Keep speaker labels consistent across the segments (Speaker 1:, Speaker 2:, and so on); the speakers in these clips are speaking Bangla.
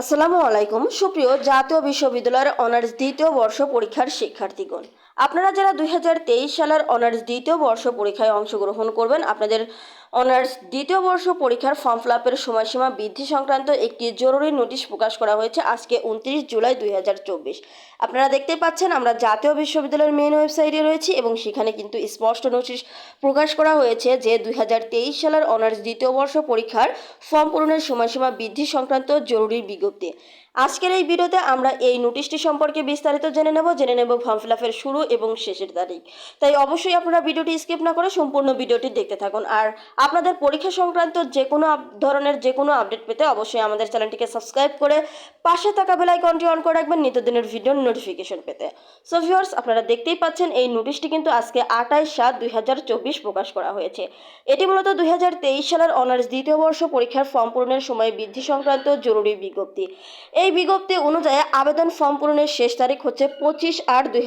Speaker 1: আসসালামু আলাইকুম। সুপ্রিয় জাতীয় বিশ্ববিদ্যালয়ের অনার্স দ্বিতীয় বর্ষ পরীক্ষার শিক্ষার্থীগণ, আপনারা যারা দুই হাজার তেইশ সালের অনার্স দ্বিতীয় বর্ষ পরীক্ষায় অংশগ্রহণ করবেন, আপনাদের অনার্স দ্বিতীয় বর্ষ পরীক্ষার ফর্ম ফিল আপের সময়সীমা বৃদ্ধি সংক্রান্ত একটি জরুরি নোটিশ প্রকাশ করা হয়েছে আজকে উনত্রিশ জুলাই দু হাজার চব্বিশ। আপনারা দেখতে পাচ্ছেন, আমরা জাতীয় বিশ্ববিদ্যালয়ের মেন ওয়েবসাইটে রয়েছি এবং সেখানে কিন্তু স্পষ্ট নোটিশ প্রকাশ করা হয়েছে যে দু হাজার তেইশ সালের অনার্স দ্বিতীয় বর্ষ পরীক্ষার ফর্ম পূরণের সময়সীমা বৃদ্ধি সংক্রান্ত জরুরি বিজ্ঞপ্তি। আজকের এই ভিডিওতে আমরা এই নোটিশটি সম্পর্কে বিস্তারিত জেনে নেব জেনে নেব ফর্ম ফিল শুরু এবং শেষের তারিখ। তাই অবশ্যই আপনারা ভিডিওটি স্কিপ না করে সম্পূর্ণ ভিডিওটি দেখতে থাকুন। আর আপনাদের পরীক্ষা সংক্রান্ত যে কোনো ধরনের যে কোনো আপডেট পেতে অবশ্যই আমাদের চ্যানেলটিকে সাবস্ক্রাইব করে পাশে থাকা বেল আইকনটি অন করে রাখবেন নিত্যদিনের ভিডিওর নোটিফিকেশন পেতে। সো ভিউয়ার্স আপনারা দেখতেই পাচ্ছেন এই নোটিশটি কিন্তু আজকে আঠাশ সাত দুই প্রকাশ করা হয়েছে। এটি মূলত দুই হাজার তেইশ সালের অনার্স দ্বিতীয় বর্ষ পরীক্ষার ফর্ম পূরণের সময় বৃদ্ধি সংক্রান্ত জরুরি বিজ্ঞপ্তি। এই বিজ্ঞপ্তি অনুযায়ী আবেদন ফর্ম পূরণের শেষ তারিখ হচ্ছে পঁচিশ আট দুই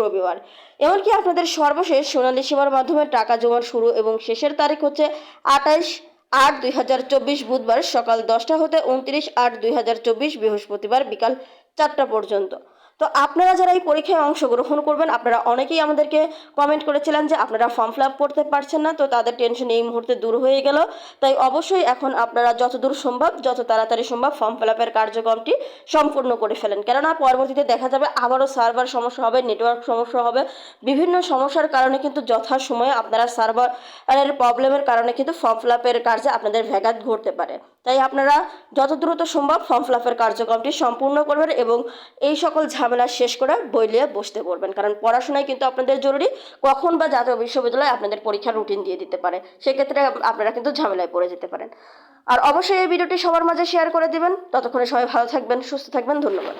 Speaker 1: রবিবার। এমনকি আপনাদের সর্বশেষ সোনালী সীমার মাধ্যমে টাকা জমা শুরু এবং শেষের তারিখ হচ্ছে আঠাইশ আট দুই হাজার চব্বিশ বুধবার সকাল দশটা হতে উনত্রিশ আট দুই হাজার চব্বিশ বৃহস্পতিবার বিকাল চারটা পর্যন্ত। তো আপনারা যারা এই পরীক্ষায় অংশগ্রহণ করবেন, আপনারা অনেকেই আমাদেরকে কমেন্ট করেছিলেন যে আপনারা ফর্ম ফিল আপ করতে পারছেন না, তো তাদের টেনশন এই মুহূর্তে দূর হয়ে গেল। তাই অবশ্যই এখন আপনারা যতদূর সম্ভব, যত তাড়াতাড়ি সম্ভব ফর্ম ফিল আপের কার্যক্রমটি সম্পূর্ণ করে ফেলেন। কেননা পরবর্তীতে দেখা যাবে আবারও সার্ভার সমস্যা হবে নেটওয়ার্ক সমস্যা হবে। বিভিন্ন সমস্যার কারণে কিন্তু যথাসময়ে আপনারা সার্ভারের প্রবলেমের কারণে কিন্তু ফর্ম ফিল আপের কার্যে আপনাদের ব্যাঘাত ঘটতে পারে। তাই আপনারা যত দ্রুত সম্ভব ফর্ম ফিল আপের কার্যক্রমটি সম্পূর্ণ করবেন এবং এই সকল ঝামেলা শেষ করে বই নিয়ে বসতে পারবেন কারণ পড়াশোনায় কিন্তু আপনাদের জরুরি, কখন বা জাতীয় বিশ্ববিদ্যালয়ে আপনাদের পরীক্ষার রুটিন দিয়ে দিতে পারে। সেক্ষেত্রে আপনারা কিন্তু ঝামেলায় পড়ে যেতে পারেন। আর অবশ্যই এই ভিডিওটি সবার মাঝে শেয়ার করে দিবেন। ততক্ষণে সবাই ভালো থাকবেন, সুস্থ থাকবেন, ধন্যবাদ।